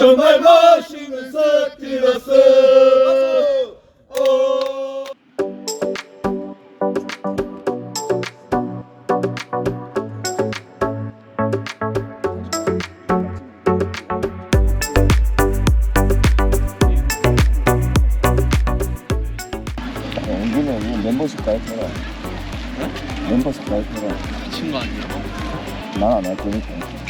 정말 멋있는 어. 연기는 이 멤버십 가입해라. 멤버십 가입해라. 미친 거 아니야? 난안 할 테니까.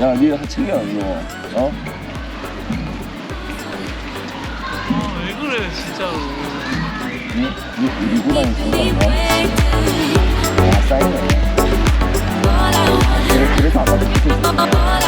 야, 니가 하층이야, 이거. 어? 아, 왜 그래, 진짜로. 니, 니, 니구랑 상관인가? 아, 사인이야. 그래, 그래서 아까 있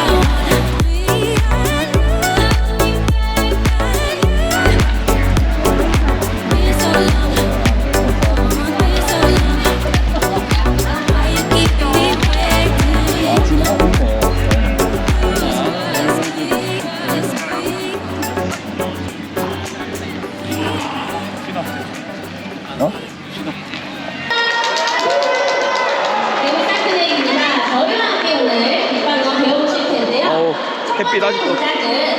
햇빛 번째 아직도.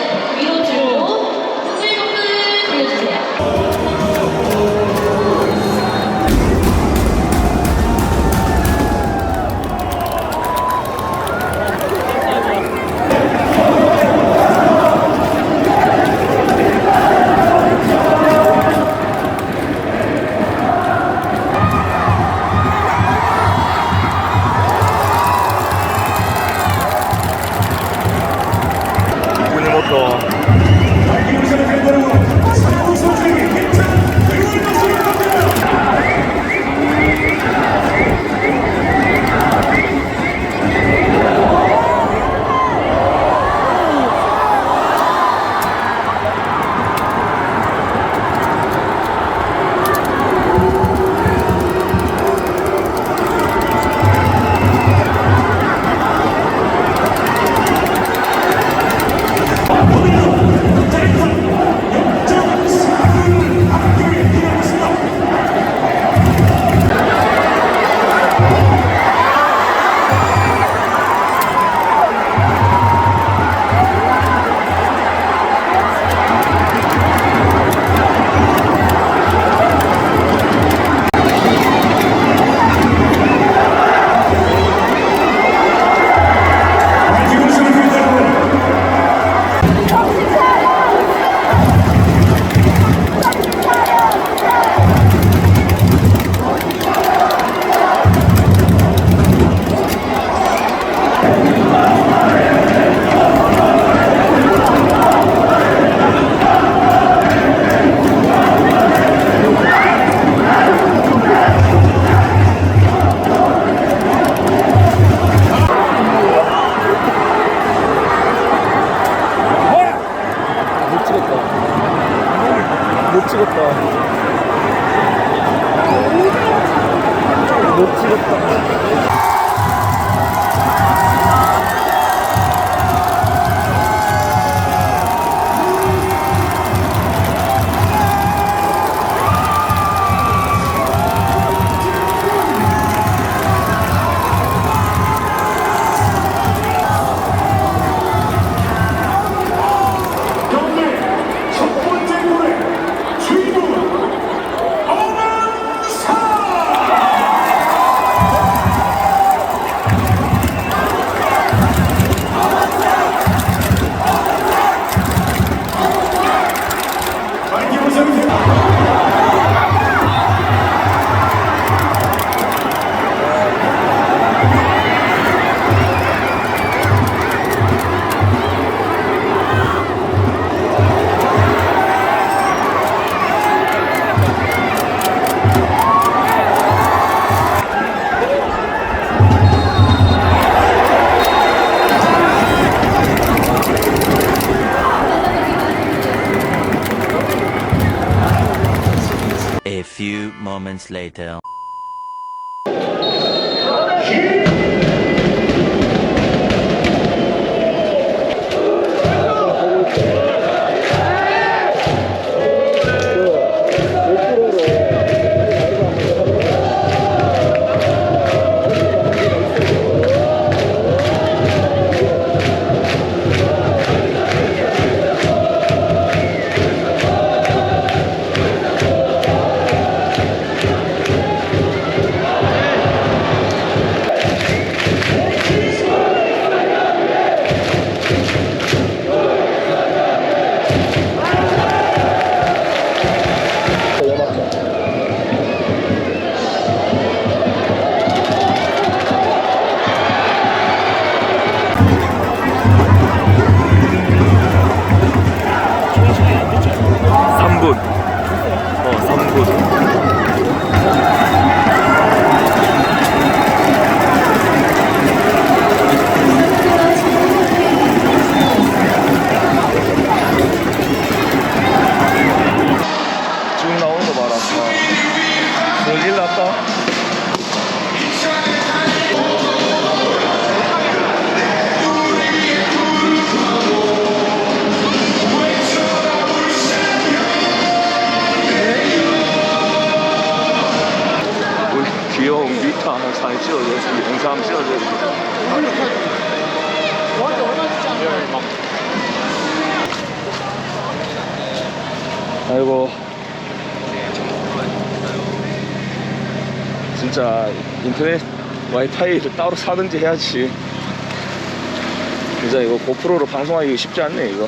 못 찍었다. 못 찍었다. Few moments later. 3분. 어 3분. 귀여운 미타 하나 사진 찍어줘야지. 영상 한번 찍어줘야지. 아이고. 진짜 인터넷 와이파이를 따로 사든지 해야지. 진짜 이거 고프로로 방송하기 쉽지 않네, 이거.